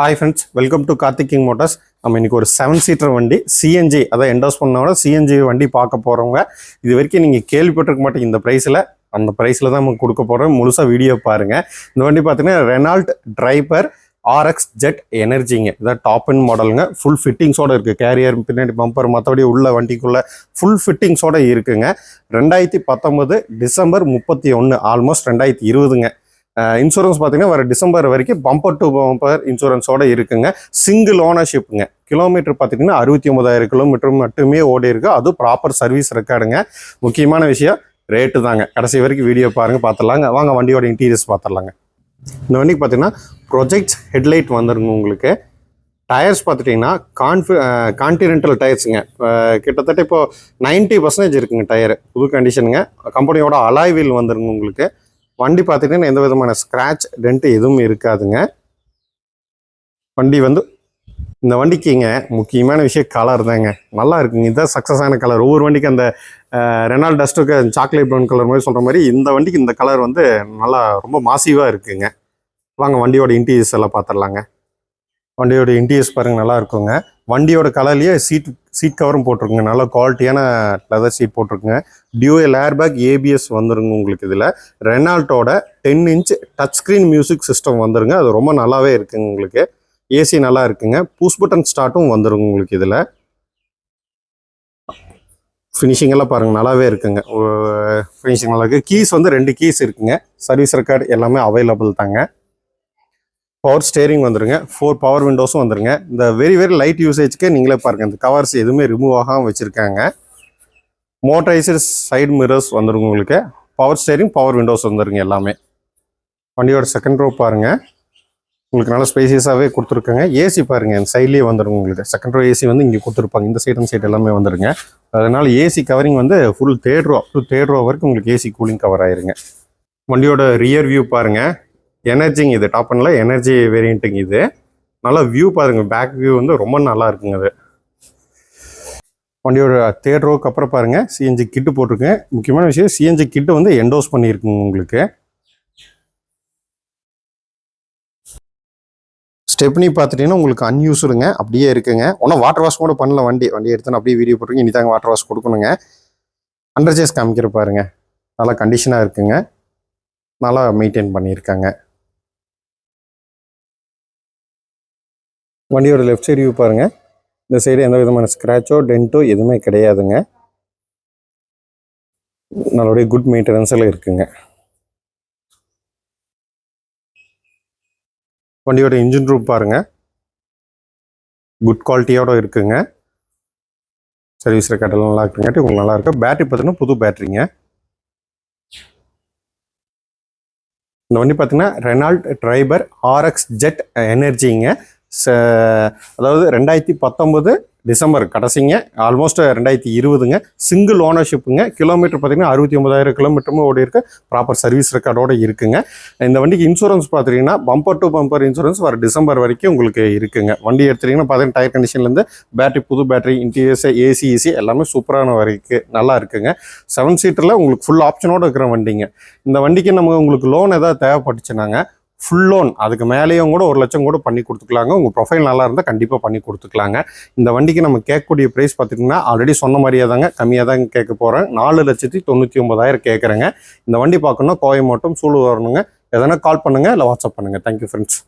Hi friends welcome to கார்த்திகிங் motors motors நம்ம இன்னைக்கு ஒரு செவன் சீட்டர் வண்டி சிஎன்ஜி அதான் என்டோஸ் பண்ணோட சிஎன்ஜி வண்டி பார்க்க போகிறவங்க இது வரைக்கும் நீங்கள் கேள்விப்பட்டிருக்க மாட்டீங்க இந்த ப்ரைஸில் அந்த ப்ரைஸில் தான் நம்ம கொடுக்க போகிறோம் முழுசாக வீடியோ பாருங்கள் இந்த வண்டி பார்த்தீங்கன்னா ரெனால்ட் டிரைவர் ஆர்எக்ஸ் ஜெட் எனர்ஜிங்க இதான் டாப் அண்ட் மாடலுங்க ஃபுல் ஃபிட்டிங்ஸோடு இருக்குது கேரியர் பின்னாடி பம்பர் மற்றபடி உள்ள வண்டிக்குள்ளே ஃபுல் ஃபிட்டிங்ஸோடு இருக்குங்க. ரெண்டாயிரத்தி பத்தொம்பது டிசம்பர் முப்பத்தி ஒன்று ஆல்மோஸ்ட் ரெண்டாயிரத்தி இருபதுங்க. இன்சூரன்ஸ் பார்த்தீங்கன்னா வர டிசம்பர் வரைக்கும் பம்பர் டு பம்பர் இன்சூரன்ஸோட இருக்குங்க. சிங்கிள் ஓனர்ஷிப்புங்க கிலோமீட்டர் பார்த்தீங்கன்னா அறுபத்தி ஒன்பதாயிரம் கிலோமீட்டர் மட்டுமே ஓடி இருக்குது அதுவும் ப்ராப்பர் சர்வீஸ் ரெக்கார்டுங்க முக்கியமான விஷயம் ரேட்டு தாங்க. கடைசி வரைக்கும் வீடியோ பாருங்கள் பார்த்துடலாங்க. வாங்க வண்டியோட இன்டீரியர்ஸ் பார்த்துடலாங்க. இந்த வண்டிக்கு பார்த்தீங்கன்னா ப்ரொஜெக்ட்ஸ் ஹெட்லைட் வந்துருங்க உங்களுக்கு. டயர்ஸ் பார்த்துட்டிங்கன்னா கான்ஃபி கான்டினென்டல் டயர்ஸுங்க கிட்டத்தட்ட இப்போ நைன்ட்டி பர்சன்டேஜ் இருக்குங்க டயரு. புது கண்டிஷனுங்க கம்பெனியோட அலாய் வீல் வந்துருங்க உங்களுக்கு. வண்டி பார்த்துட்டிங்கன்னா எந்த விதமான ஸ்க்ராட்ச் டென்ட்டு எதுவும் இருக்காதுங்க. வண்டி வந்து இந்த வண்டிக்குங்க முக்கியமான விஷயம் கலர் தாங்க. நல்லா இருக்குங்க. இதுதான் சக்ஸஸான கலர் ஒவ்வொரு வண்டிக்கு அந்த ரெனால் டஸ்ட்டுக்கு சாக்லேட் ப்ரௌன் கலர் மாதிரி சொல்கிற மாதிரி இந்த வண்டிக்கு இந்த கலர் வந்து நல்லா ரொம்ப மாசிவாக இருக்குங்க. வாங்க வண்டியோட இன்டீரியர்ஸ் எல்லாம் பார்த்துடலாங்க. வண்டியோட இன்டீரியர்ஸ் பாருங்கள் நல்லா இருக்குங்க. வண்டியோட கலர்லேயே சீட் சீட் கவரும் போட்டிருக்குங்க. நல்ல குவாலிட்டியான லெதர் சீட் போட்டிருக்குங்க. டியூஎல் ஏர்பேக் ஏபிஎஸ் வந்துருங்க உங்களுக்கு இதில். ரெனால்ட்டோட ten inch touch screen music system வந்துருங்க. அது ரொம்ப நல்லாவே இருக்குங்க உங்களுக்கு. ஏசி நல்லா இருக்குங்க. புஷ் பட்டன் ஸ்டார்ட்டும் வந்துருங்க உங்களுக்கு இதில். ஃபினிஷிங்கெல்லாம் பாருங்கள் நல்லாவே இருக்குங்க. ஃபினிஷிங் நல்லா இருக்குது கீஸ் வந்து ரெண்டு கீஸ் இருக்குங்க. சர்வீஸ் ரெக்கார்டு எல்லாமே அவைலபிள் தாங்க. பவர் ஸ்டேரிங் வந்துருங்க. ஃபோர் பவர் விண்டோஸும் வந்துருங்க. இந்த வெரி வெரி லைட் யூசேஜ்க்கு நீங்களே பாருங்க. இந்த கவர்ஸ் எதுவுமே ரிமூவ் ஆகாமல் வச்சுருக்காங்க. மோட்டரைசர் சைடு மிரர்ஸ் வந்துருங்க உங்களுக்கு. பவர் ஸ்டேரிங் பவர் விண்டோஸ் வந்துருங்க எல்லாமே. வண்டியோட செகண்ட் ரோ பாருங்க. உங்களுக்கு நல்ல ஸ்பேசியஸாகவே கொடுத்துருக்காங்க. ஏசி பாருங்கள் இந்த சைட்லேயே வந்துடும் உங்களுக்கு. செகண்ட் ரோ ஏசி வந்து இங்கே கொடுத்துருப்பாங்க. இந்த சைடு சைடு எல்லாமே வந்துருங்க. அதனால் ஏசி கவரிங் வந்து full third row to third row வரைக்கும் உங்களுக்கு ஏசி கூலிங் கவர் ஆயிருங்க. வண்டியோட ரியர் வியூ பாருங்கள் எனர்ஜிங்க இது. டாப் பண்ணல எனர்ஜி வேரியண்ட்டுங்க இது. நல்லா வியூ பாருங்க பேக் வியூ வந்து ரொம்ப நல்லா இருக்குங்க அது. வண்டியோட தேர்ட் ரோக்கு அப்புறம் பாருங்கள் சிஎன்ஜி கிட்டு போட்டிருக்கேன் முக்கியமான விஷயம் சிஎன்ஜி கிட்டு வந்து என்டோஸ் பண்ணியிருக்குங்க உங்களுக்கு. ஸ்டெப்னி பார்த்துட்டீங்கன்னா உங்களுக்கு அன்யூஸ்டுங்க அப்படியே இருக்குங்க. ஒன்றும் வாட்டர் வாஷ் கூட பண்ணல வண்டி. வண்டி எடுத்து அப்படியே வீடியோ போட்டுருங்க இனி தாங்க வாட்டர் வாஷ் கொடுக்கணுங்க அண்டர்ஜேஸ் காமிக்கிற பாருங்க. நல்லா கண்டிஷனாக இருக்குங்க. நல்லா மெயின்டைன் பண்ணியிருக்காங்க. வண்டியோட லெஃப்ட் சைடு வியூ பாருங்க. இந்த சைடு எந்த விதமான ஸ்க்ராச்சோ டென்ட்டோ எதுவுமே கிடையாதுங்க. நல்லபடிய குட் மெயின்டெனன்ஸில் இருக்குங்க. வண்டியோட இன்ஜின் ரூம் பாருங்க. குட் குவாலிட்டியோட இருக்குங்க. சர்வீஸ் ரெக்கார்டெல்லாம் நல்லா இருக்குங்காட்டி உங்களுக்கு நல்லா இருக்கும் பேட்டரி பார்த்தீங்கன்னா புது பேட்டரிங்க இந்த வண்டி பார்த்தீங்கன்னா ரெனால்ட் டிரைபர் ஆர்எக்ஸ் ஜெட் எனர்ஜிங்க அதாவது ரெண்டாயிரத்தி பத்தொம்பது டிசம்பர் கடைசிங்க ஆல்மோஸ்ட் ரெண்டாயிரத்தி இருபதுங்க. சிங்கிள் ஓனர்ஷிப்புங்க கிலோமீட்டர் பார்த்தீங்கன்னா அறுபத்தி ஒன்பதாயிரம் கிலோமீட்டருமே ஓடி இருக்கு. ப்ராப்பர் சர்வீஸ் ரெக்கார்டோட இருக்குங்க. இந்த வண்டிக்கு இன்சூரன்ஸ் பார்த்தீங்கன்னா பம்பர் டு பம்பர் இன்சூரன்ஸ் வர டிசம்பர் வரைக்கும் உங்களுக்கு இருக்குங்க. வண்டி எடுத்துகிட்டிங்கன்னா பார்த்தீங்கன்னா டயர் கண்டிஷன்லேருந்து பேட்டரி புது பேட்டரி இன்டீரியர்ஸ் ஏசி ஏசி எல்லாமே சூப்பரான வரைக்கும் நல்லா இருக்குங்க. செவன் சீட்டரில் உங்களுக்கு ஃபுல் ஆப்ஷனோடு இருக்கிற வண்டிங்க. இந்த வண்டிக்கு நம்ம உங்களுக்கு லோன் எதாவது தேவைப்பட்டுச்சுனாங்க ஃபுல் லோன் அதுக்கு மேலேயும் கூட ஒரு லட்சம் கூட பண்ணி கொடுத்துக்கலாங்க. உங்கள் ப்ரொஃபைல் நல்லா இருந்தால் கண்டிப்பாக பண்ணி கொடுத்துக்கலாங்க. இந்த வண்டிக்கு நம்ம கேட்கக்கூடிய ப்ரைஸ் பார்த்திங்கன்னா ஆல்ரெடி சொன்ன மாதிரியே தாங்க. கம்மியாக தாங்க கேட்க போகிறேன் நாலு லட்சத்தி தொண்ணூற்றி ஒன்பதாயிரம் கேட்குறேங்க. இந்த வண்டி பார்க்கணுன்னா கோயம்புத்தூர் சூலூர் வரணுங்க. எதனா கால் பண்ணுங்கள் இல்லை வாட்ஸ்அப் பண்ணுங்கள் தேங்க்யூ ஃப்ரெண்ட்ஸ்